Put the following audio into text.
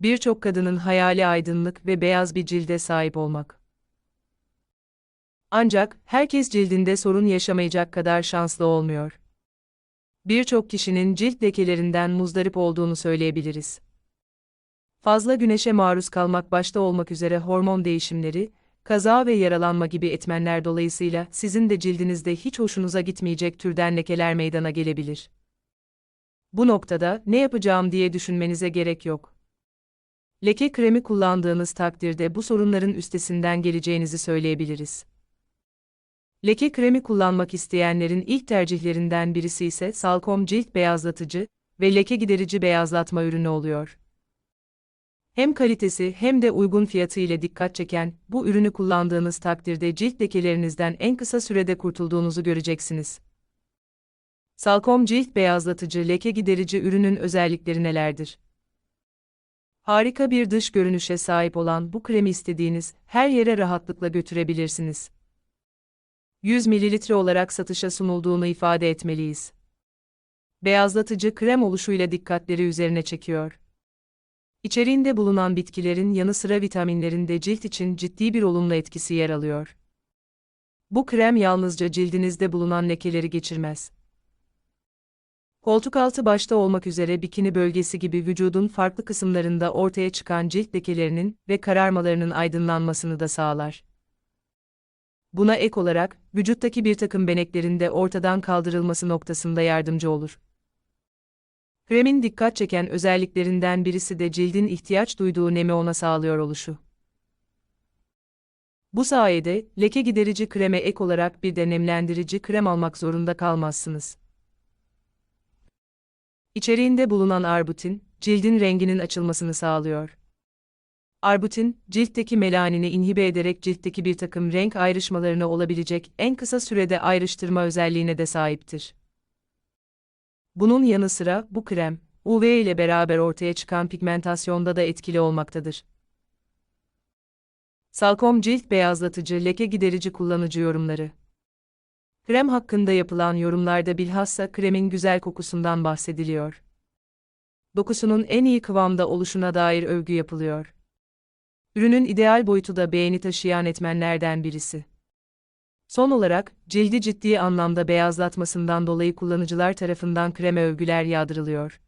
Birçok kadının hayali aydınlık ve beyaz bir cilde sahip olmak. Ancak herkes cildinde sorun yaşamayacak kadar şanslı olmuyor. Birçok kişinin cilt lekelerinden muzdarip olduğunu söyleyebiliriz. Fazla güneşe maruz kalmak başta olmak üzere hormon değişimleri, kaza ve yaralanma gibi etmenler dolayısıyla sizin de cildinizde hiç hoşunuza gitmeyecek türden lekeler meydana gelebilir. Bu noktada ne yapacağım diye düşünmenize gerek yok. Leke kremi kullandığınız takdirde bu sorunların üstesinden geleceğinizi söyleyebiliriz. Leke kremi kullanmak isteyenlerin ilk tercihlerinden birisi ise Salcom cilt beyazlatıcı ve leke giderici beyazlatma ürünü oluyor. Hem kalitesi hem de uygun fiyatı ile dikkat çeken bu ürünü kullandığınız takdirde cilt lekelerinizden en kısa sürede kurtulduğunuzu göreceksiniz. Salcom cilt beyazlatıcı leke giderici ürünün özellikleri nelerdir? Harika bir dış görünüşe sahip olan bu kremi istediğiniz her yere rahatlıkla götürebilirsiniz. 100 ml olarak satışa sunulduğunu ifade etmeliyiz. Beyazlatıcı krem oluşuyla dikkatleri üzerine çekiyor. İçeriğinde bulunan bitkilerin yanı sıra vitaminlerin de cilt için ciddi bir olumlu etkisi yer alıyor. Bu krem yalnızca cildinizde bulunan lekeleri geçirmez. Koltuk altı başta olmak üzere bikini bölgesi gibi vücudun farklı kısımlarında ortaya çıkan cilt lekelerinin ve kararmalarının aydınlanmasını da sağlar. Buna ek olarak, vücuttaki bir takım beneklerin de ortadan kaldırılması noktasında yardımcı olur. Kremin dikkat çeken özelliklerinden birisi de cildin ihtiyaç duyduğu nemi ona sağlıyor oluşu. Bu sayede, leke giderici kreme ek olarak bir de nemlendirici krem almak zorunda kalmazsınız. İçeriğinde bulunan arbutin, cildin renginin açılmasını sağlıyor. Arbutin, ciltteki melanini inhibe ederek ciltteki bir takım renk ayrışmalarını olabilecek en kısa sürede ayrıştırma özelliğine de sahiptir. Bunun yanı sıra bu krem, UV ile beraber ortaya çıkan pigmentasyonda da etkili olmaktadır. Salcom cilt beyazlatıcı leke giderici kullanıcı yorumları. Krem hakkında yapılan yorumlarda bilhassa kremin güzel kokusundan bahsediliyor. Dokusunun en iyi kıvamda oluşuna dair övgü yapılıyor. Ürünün ideal boyutu da beğeni taşıyan etmenlerden birisi. Son olarak, cildi ciddi anlamda beyazlatmasından dolayı kullanıcılar tarafından kreme övgüler yağdırılıyor.